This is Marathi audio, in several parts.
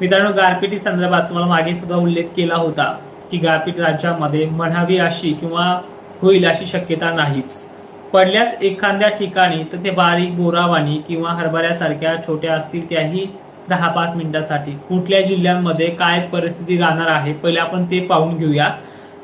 मित्रांनो गारपिटी संदर्भात तुम्हाला मागे सुद्धा उल्लेख केला होता की गारपीट राज्यामध्ये म्हणावी अशी किंवा होईल अशी शक्यता नाहीच. पडल्याच एखाद्या ठिकाणी तर ते बारीक बोरावाणी किंवा हरभऱ्यासारख्या छोट्या असतील त्याही दहा पाच मिनिटासाठी. कुठल्या जिल्ह्यांमध्ये काय परिस्थिती राहणार आहे पहिले आपण ते पाहून घेऊया.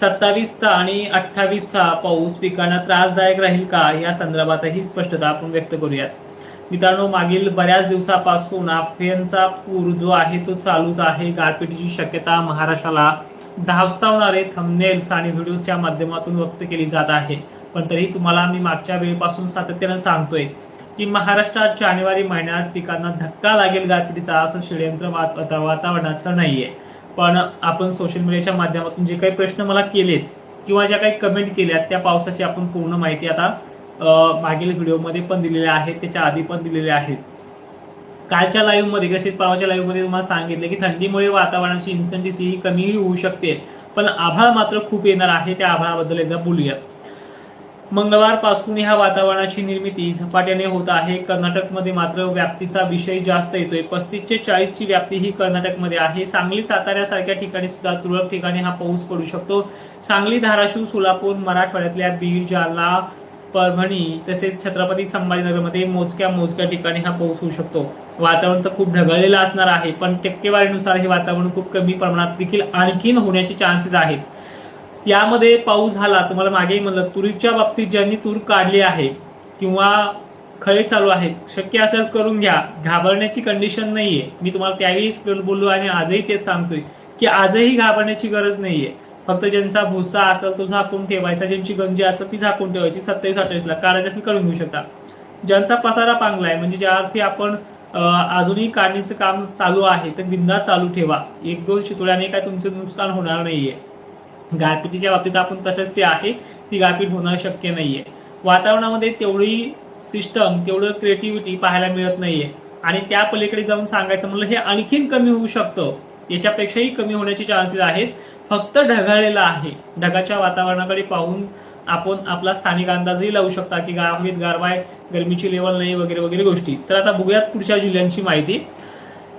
सत्तावीसचा आणि अठ्ठावीसचा पाऊस पिकांना त्रासदायक राहील का या संदर्भातही स्पष्टता आपण व्यक्त करूयात. मित्रांनो मागील बऱ्याच दिवसापासून आफेनचा पूर जो आहे तो चालूच आहे. गारपीटीची शक्यता महाराष्ट्राला धावस्तावणारे थंबनेल्स आणि व्हिडिओच्या माध्यमातून व्यक्त केली जात आहे. पण तरी तुम्हाला मी मागच्या वेळेपासून सातत्यानं सांगतोय की महाराष्ट्रात जानेवारी महिन्यात पिकांना धक्का लागेल गारपिटीचा असं षडयंत्र वाता- वातावरणाचं नाहीये. पण आपण सोशल मीडियाच्या माध्यमातून जे काही प्रश्न मला केलेत किंवा ज्या काही कमेंट केल्यात त्या पावसाची आपण पूर्ण माहिती आता मागील व्हिडिओमध्ये पण दिलेले आहेत त्याच्या आधी पण दिलेले आहेत. कालच्या लाईव्हमध्ये मध्ये कशीच पावाच्या तुम्हाला सांगितलं की थंडीमुळे वातावरणाची इन्सेंटिसी ही कमीही होऊ शकते पण आभाळ मात्र खूप येणार आहे त्या आभाळाबद्दल एकदा बोलूया. मंगळवारपासून ह्या वातावरणाची निर्मिती झपाट्याने होत आहे. कर्नाटकमध्ये मात्र व्याप्तीचा विषय जास्त येतोय. पस्तीस ते चाळीसची व्याप्ती ही कर्नाटकमध्ये आहे. सांगली साताऱ्यासारख्या ठिकाणी सुद्धा तुरळक ठिकाणी हा पाऊस पडू शकतो. सांगली धाराशिव सोलापूर मराठवाड्यातल्या बीड जालना परभणी तसेच छत्रपती संभाजीनगरमध्ये मोजक्या मोजक्या ठिकाणी हा पाऊस होऊ शकतो. वातावरण तर खूप ढगाळलेलं असणार आहे पण टक्केवारीनुसार हे वातावरण खूप कमी प्रमाणात देखील आणखीन होण्याचे चान्सेस आहेत. यामध्ये पाऊस झाला तुम्हाला मागेही म्हणलं तुरीच्या बाबतीत ज्यांनी तूर काढली आहे किंवा खळे चालू आहेत शक्य असल्यास करून घ्या. घाबरण्याची कंडिशन नाहीये. मी तुम्हाला त्यावेळीच बोललो आणि आजही तेच सांगतोय की आजही घाबरण्याची गरज नाहीये. फक्त ज्यांचा भुसा असेल तो झाकून ठेवायचा ज्यांची गंजी असेल ती झाकून ठेवायची सत्तावीस अठ्ठावीसला काढायचं असेल करून घेऊ शकता. ज्यांचा पसारा पांगलाय म्हणजे ज्या अर्थी आपण अजूनही काढणीचं काम चालू आहे तर बिंदा चालू ठेवा. एक दोन शितोळ्याने काय तुमचं नुकसान होणार नाहीये. गारपिटीच्या बाबतीत आपण तटस्थ आहे ती गारपीट होणं शक्य नाहीये. वातावरणामध्ये तेवढी सिस्टम तेवढं क्रिएटिव्हिटी पाहायला मिळत नाहीये. आणि त्या पलीकडे जाऊन सांगायचं म्हणलं हे आणखीन कमी होऊ शकतं. याच्यापेक्षाही कमी होण्याचे चान्सेस आहेत. फक्त ढगाळलेला आहे. ढगाच्या वातावरणाकडे पाहून आपण आपला स्थानिक अंदाजही लावू शकता की गावात गारवाय गरमीची लेवल नाही वगैरे वगैरे गोष्टी. तर आता बघूयात पुढच्या जिल्ह्यांची माहिती.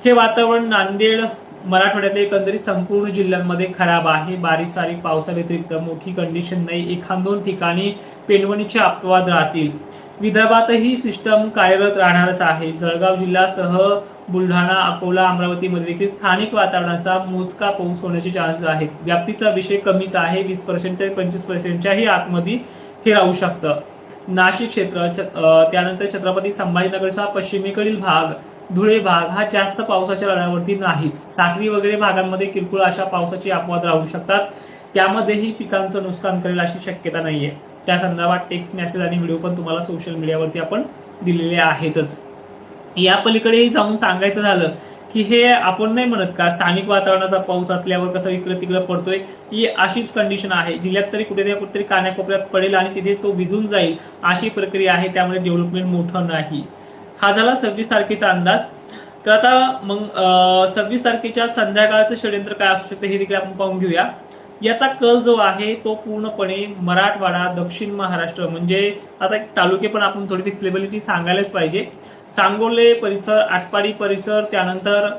हे वातावरण नांदेड मराठवाड्यातले एकंदरीत संपूर्ण जिल्ह्यांमध्ये खराब आहे. बारीक सारीक पावसाव्यतिरिक्त मोठी कंडिशन नाही. एखाद दोन ठिकाणी पेलवणीचे अपवाद राहतील. विदर्भातही सिस्टम कार्यरत राहणारच आहे. जळगाव जिल्ह्यासह बुलढाणा अकोला अमरावतीमध्ये देखील स्थानिक वातावरणाचा मोजका पाऊस होण्याचे चान्सेस आहेत. व्याप्तीचा विषय कमीच आहे वीस पर्सेंट ते पंचवीस पर्सेंटच्याही आतमध्ये हे राहू शकतं. नाशिक क्षेत्र छ- त्यानंतर छत्रपती संभाजीनगरचा पश्चिमेकडील भाग धुळे भाग हा जास्त पावसाच्या लढ्यावरती नाहीच. सागरी वगैरे भागांमध्ये किरकोळ अशा पावसाची अपवाद राहू शकतात. त्यामध्येही पिकांचं नुकसान करेल अशी शक्यता नाहीये. त्या संदर्भात टेक्स्ट मेसेज आणि व्हिडिओ पण तुम्हाला सोशल मीडियावरती आपण दिलेले आहेतच. या पलीकडेही जाऊन सांगायचं झालं की हे आपण नाही म्हणत का स्थानिक वातावरणाचा पाऊस असल्यावर कसं इकडे तिकडे पडतोय ही अशीच कंडिशन आहे. जिल्ह्यात तरी कुठे ना कुठेतरी कान्याकोपऱ्यात पडेल आणि तिथे तो भिजून जाईल अशी प्रक्रिया आहे. त्यामध्ये डेव्हलपमेंट मोठं नाही. हा झाला सव्वीस तारखेचा अंदाज. तर आता मग सव्वीस तारखेच्या संध्याकाळचं षडयंत्र काय असू शकतं हे देखील आपण पाहून घेऊया. याचा कल जो आहे तो पूर्णपणे मराठवाडा दक्षिण महाराष्ट्र म्हणजे आता एक तालुके पण आपण थोडी फ्लेक्सिबिलिटी सांगायलाच पाहिजे. सांगोले परिसर आटपाडी परिसर त्यानंतर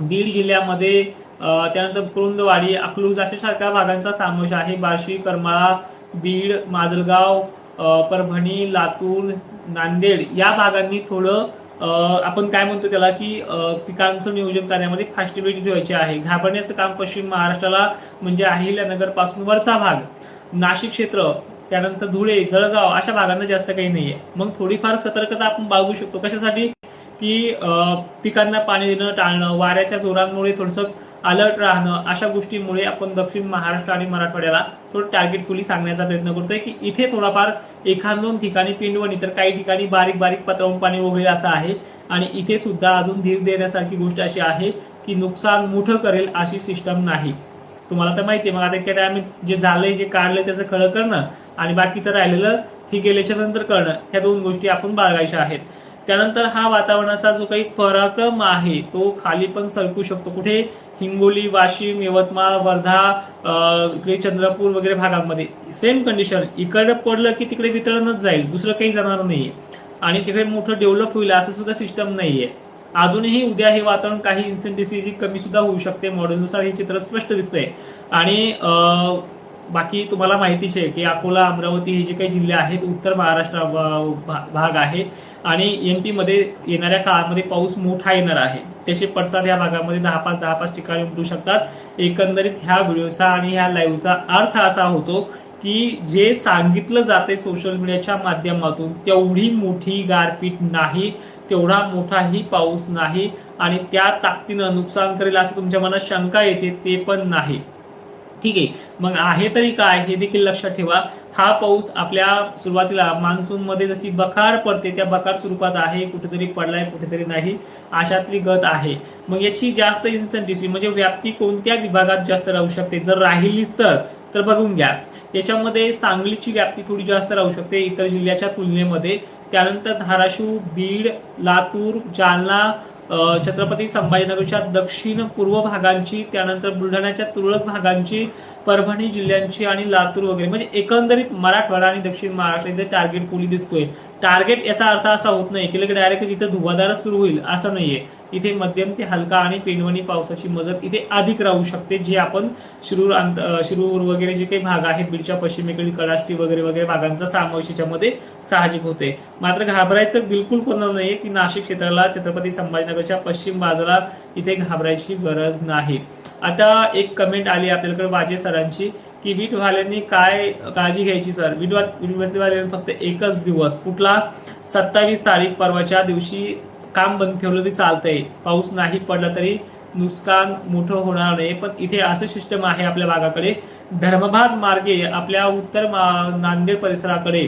बीड जिल्ह्यामध्ये त्यानंतर कुरुंदवाडी अकलूज अशा सारख्या भागांचा समावेश आहे. बार्शी करमाळा बीड माजलगाव परभणी लातूर नांदेड या भागांनी थोडं आपण काय म्हणतो त्याला की पिकांचं नियोजन करण्यामध्ये फास्टिबिलिटी ठेवायची आहे. घाबरण्याचं काम पश्चिम महाराष्ट्राला म्हणजे अहिल्यानगरपासून वरचा भाग. नाशिक क्षेत्र त्यानंतर धुळे जळगाव अशा भागांना जास्त काही नाहीये. मग थोडीफार सतर्कता आपण बाळगू शकतो. कशासाठी? की पिकांना पाणी देणं टाळणं वाऱ्याच्या जोरांमुळे थोडंसं अलर्ट राहणं अशा गोष्टीमुळे आपण दक्षिण महाराष्ट्र आणि मराठवाड्याला थोडं टार्गेटफुली सांगण्याचा प्रयत्न करतोय की इथे थोडाफार एखाद दोन ठिकाणी पिंडवणी तर काही ठिकाणी बारीक बारीक पत्रावून पाणी वगैरे असं आहे. आणि इथे सुद्धा अजून धीर देण्यासारखी गोष्ट अशी आहे की नुकसान मोठं करेल अशी सिस्टम नाही. तुम्हाला तर माहिती आहे मग आता काय आम्ही जे झालंय जे काढलंय त्याचं खळं करणं आणि बाकीचं राहिलेलं ही गेल्याच्यानंतर करणं ह्या दोन गोष्टी आपण बाळगायच्या आहेत. त्यानंतर हा वातावरणाचा जो काही पराक्रम आहे तो खाली पण सरकू शकतो. कुठे? हिंगोली वाशिम यवतमाळ वर्धा इकडे चंद्रपूर वगैरे भागांमध्ये. सेम कंडिशन इकडे पडलं की तिकडे वितरणच जाईल. दुसरं काही जाणार नाहीये. आणि तिकडे मोठं डेव्हलप होईल असं सुद्धा सिस्टम नाहीये. अजूनही उद्या हे वातावरण काही इन्सेंटिव्ह कमी सुद्धा होऊ शकते. मॉडेलनुसार हे चित्र स्पष्ट दिसतंय. आणि बाकी तुम्हाला माहितीच आहे की अकोला अमरावती हे जे काही जिल्हे आहेत उत्तर महाराष्ट्र भा- भाग आहे. आणि एम पीमध्ये येणाऱ्या काळामध्ये पाऊस मोठा येणार आहे. त्याचे पडसाद या भागामध्ये दहा पाच दहा पाच ठिकाणी उमटू शकतात. एकंदरीत ह्या व्हिडिओचा आणि ह्या लाईव्हचा अर्थ असा होतो की जे सांगितलं जाते सोशल मीडियाच्या माध्यमातून तेवढी मोठी गारपीट नाही. तेवढा मोठाही पाऊस नाही आणि त्या ताकदीनं नुकसान करेल असं तुमच्या मनात शंका येते ते पण नाही. ठीक आहे. मग आहे तरी काय हे देखील लक्षात ठेवा. हा पाऊस आपल्या सुरुवातीला मान्सून मध्ये जशी बखार पडते त्या बखार स्वरूपाचा आहे कुठेतरी पडलाय कुठेतरी नाही अशातली गत आहे. मग याची जास्त इन्सेंटिव्ह म्हणजे व्याप्ती कोणत्या विभागात जास्त राहू शकते? जर राहिलीच तर तर बघून घ्या. याच्यामध्ये सांगलीची व्याप्ती थोडी जास्त राहू शकते इतर जिल्ह्याच्या तुलनेमध्ये. त्यानंतर धाराशिव बीड लातूर जालना छत्रपती संभाजीनगरच्या दक्षिण पूर्व भागांची त्यानंतर बुलढाण्याच्या तुरळक भागांची परभणी जिल्ह्यांची आणि लातूर वगैरे. म्हणजे एकंदरीत मराठवाडा आणि दक्षिण महाराष्ट्र इथे टार्गेट फुली दिसतोय. टार्गेट याचा अर्थ असा होत नाही की लगेच डायरेक्ट जिथे धुवाधारच सुरू होईल असं नाहीये. इथे मध्यम ते हलका आणि पेनवणी पावसाची मदत इथे अधिक राहू शकते जे आपण शिरूर अंत- शिरूर वगैरे जे काही भाग आहेत बीडच्या पश्चिमेकडील कडाष्टी वगैरे वगैरे भागांचा समावेश याच्यामध्ये साहजिक होते. मात्र घाबरायचं बिलकुल पूर्ण नाहीये की नाशिक क्षेत्राला छत्रपती संभाजीनगरच्या पश्चिम बाजूला इथे घाबरायची गरज नाही. आता एक कमेंट आली आपल्याकडे वाजे सरांची की वीटवाल्यांनी काय काळजी घ्यायची सर? वीट वीटवाल्यांनी फक्त एकच दिवस कुठला? सत्तावीस तारीख परवाच्या दिवशी काम बंद ठेवलं तरी चालतंय. पाऊस नाही पडला तरी नुकसान मोठं होणार नाही. पण इथे असं सिस्टम आहे आपल्या भागाकडे. धर्मभाग मार्गे आपल्या उत्तर नांदेड परिसराकडे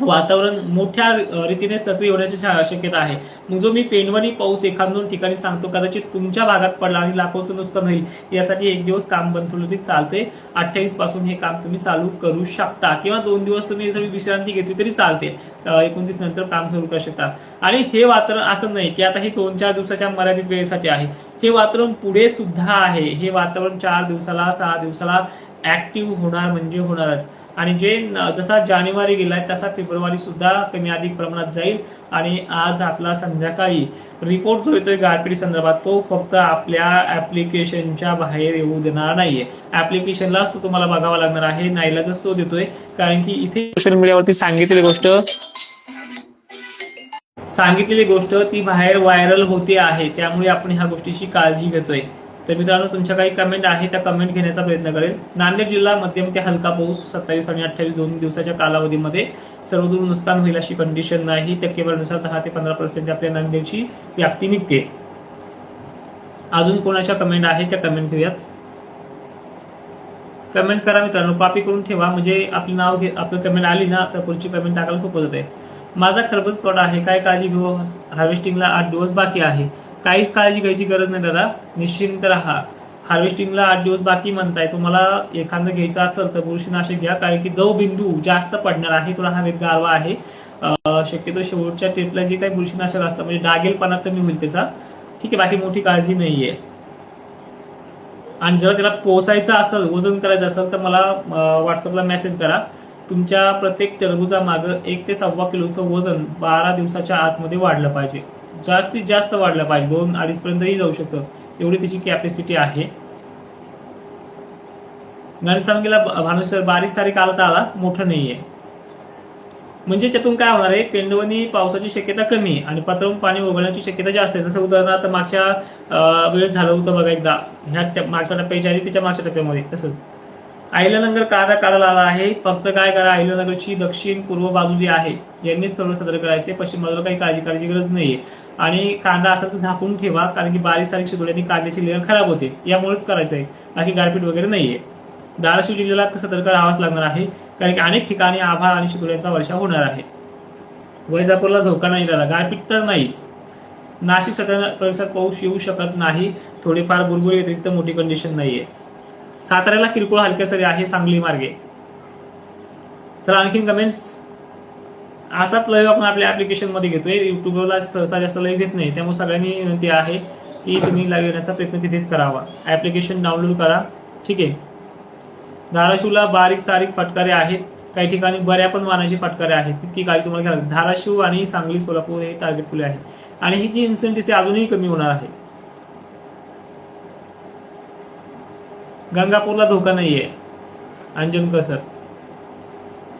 वातावरण मोठ्या रीतीने सक्रिय होण्याची शक्यता आहे. मग जो मी पेनवणी पाऊस एखाद दोन ठिकाणी सांगतो कदाचित तुमच्या भागात पडला आणि लाखोचं नुकसान होईल. यासाठी एक दिवस काम बंद ठेवलं तरी चालते अठ्ठावीसपासून हे काम तुम्ही चालू करू शकता. किंवा दोन दिवस तुम्ही विश्रांती घेतली तरी चालते एकोणतीस नंतर काम सुरू करू शकता. आणि हे वातावरण असं नाही की आता हे दोन चार दिवसाच्या मर्यादित वेळेसाठी आहे. हे वातावरण पुढे सुद्धा आहे. हे वातावरण चार दिवसाला सहा दिवसाला ऍक्टिव्ह होणार म्हणजे होणारच. आणि जे जसा जानेवारी गेलाय तसा फेब्रुवारी सुद्धा कमी अधिक प्रमाणात जाईल. आणि आज आपला संध्याकाळी रिपोर्ट जो येतोय गारपीट संदर्भात तो फक्त आपल्या ऍप्लिकेशनच्या बाहेर येऊ देणार नाहीये. ऍप्लिकेशनलाच तो तुम्हाला बघावा लागणार आहे नाईलाजच तो देतोय. कारण की इथे सोशल मीडियावरती सांगितलेली गोष्ट सांगितलेली गोष्ट ती बाहेर व्हायरल होते आहे. त्यामुळे आपण ह्या गोष्टीची काळजी घेतोय. तर मित्रांनो तुमच्या काही कमेंट आहे त्या कमेंट घेण्याचा प्रयत्न करेल. नांदेड जिल्हा मध्यम ते हलका पाऊस सत्तावीस आणि अठ्ठावीस दोन दिवसाच्या कालावधीमध्ये सर्वदूर नुकसान होईल अशी कंडिशन नाही. टक्केवारीनुसार दहा ते पंधरा पर्सेंट आपल्या नांदेडची व्याप्ती निघते. अजून कोणाच्या कमेंट आहे त्या कमेंट घेऊयात. कमेंट करा मित्रांनो कॉपी करून ठेवा. म्हणजे आपलं नाव घे आपलं कमेंट आली ना तर पुढची कमेंट टाकायला सोपं जाते. माझा खरबूज प्लॉट आहे काय काळजी घेऊ? हार्वेस्टिंगला आठ दिवस बाकी आहे. काहीच काळजी घ्यायची गरज नाही दादा. निश्चिंत राहा. हार्वेस्टिंगला आठ दिवस बाकी म्हणताय. तुम्हाला एखादं घ्यायचं असेल तर बुरशीनाशक घ्या. कारण की दव बिंदू जास्त पडणार आहे. थोडा हा वेग गारवा आहे. शक्यतो शेवटच्या ट्रिपला जे काही बुरशीनाशक असतं म्हणजे डागेलपणा कमी होईल त्याचा. ठीक आहे बाकी मोठी काळजी नाहीये. आणि जर त्याला पोसायचं असेल वजन करायचं असेल तर मला व्हॉट्सअपला मेसेज करा. तुमच्या प्रत्येक टरबुजा मागं एक ते सव्वा किलोचं वजन बारा दिवसाच्या आतमध्ये वाढलं पाहिजे. जास्तीत जास्त वाढलं पाहिजे. दोन अडीच पर्यंतही जाऊ शकतं. एवढी त्याची कॅपॅसिटी आहे. घनसावंगीला भानुसर बारीक सारीक आला तर आला मोठं नाहीये. म्हणजे त्यातून काय होणार आहे? पेंडवणी पावसाची शक्यता कमी आहे आणि पत्रावून पाणी उघडण्याची शक्यता जास्त आहे. जसं उदाहरणार्थ मागच्या अं, वेळेत झालं होतं बघा एकदा. ह्या टप- मागच्या टप्प्याच्या आधी त्याच्या मागच्या टप्प्यामध्ये. तसंच. आयल्यानगर कायदा काढला आला आहे. फक्त काय करा आयल्यानगरची दक्षिण पूर्व बाजू जी आहे यांनीच सर्व सदर करायचे. पश्चिम बाजूला काही काळजी करायची गरज नाहीये. आणि कांदा असेल तर झाकून ठेवा कारण की बारीक सारीक शिदोळ्यांनी कांद्याची लेअर खराब होते. यामुळेच करायचं आहे बाकी गारपीट वगैरे नाहीये. धाराशिव जिल्ह्याला सतर्क राहावाच लागणार आहे कारण की अनेक ठिकाणी आभाळ आणि शिदोळ्यांचा वर्षा होणार आहे. वैजापूरला धोका नाही झाला गारपीट तर नाहीच. नाशिक सदर परिसरात पाऊस येऊ शकत नाही. थोडीफार बुरबुरी व्यतिरिक्त मोठी कंडिशन नाहीये. साताऱ्याला किरकोळ हलक्या सरी आहे सांगली मार्गे. चला आणखीन कमेंट्स असाच लाईव्ह आपण आपल्या ऍप्लिकेशनमध्ये घेतोय. युट्यूबला सहसा जास्त लाईव्ह घेत नाही. त्यामुळे सगळ्यांनी विनंती आहे की तुम्ही लाईव्ह येण्याचा प्रयत्न तिथेच करावा. ऍप्लिकेशन डाउनलोड करा. ठीक आहे? धाराशिवला बारीक सारीक फटकारे आहेत. काही ठिकाणी बऱ्या पण वाहनाची फटकारे आहेत. तितकी काही तुम्हाला घ्यावी धाराशिव आणि सांगली सोलापूर हे टार्गेट फुले आहे. आणि ही जी इन्सेंटिव्ह अजूनही कमी होणार आहे. गंगापूरला धोका नाहीये. अंजुन कसर.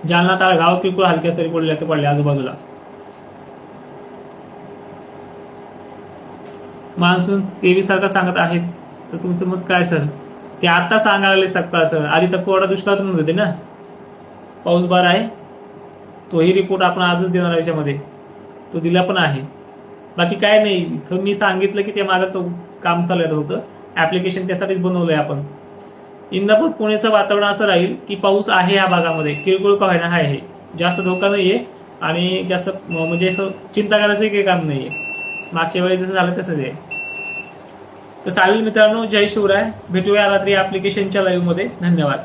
जालना ताळगाव किरकोळ हलक्या सरी पडल्या ते पडले आजूबाजूला. मान्सून तेवीस सारखा सांगत आहेत तर तुमचं मत काय सर? ते आता सांगायला सकता सर. आधी तर कोरडा दुष्काळ म्हणत होते ना. पाऊस बार आहे. तोही रिपोर्ट आपण आजच देणार आहे याच्यामध्ये. तो दिला पण आहे. बाकी काय नाही. इथं मी सांगितलं की ते माझं तो काम चालू होतं ऍप्लिकेशन त्यासाठीच बनवलंय आपण. इंदापूर पुणेचं वातावरण असं राहील की पाऊस आहे या भागामध्ये. किरकोळ का होईना आहे जास्त धोका नाहीये आणि जास्त म्हणजे असं चिंता करायचं काही काम नाहीये. मागच्या वेळी जसं झालं तसंच आहे. तर चालेल मित्रांनो जय शिवराय. भेटूया रात्री ॲप्लिकेशनच्या लाईव्हमध्ये. धन्यवाद.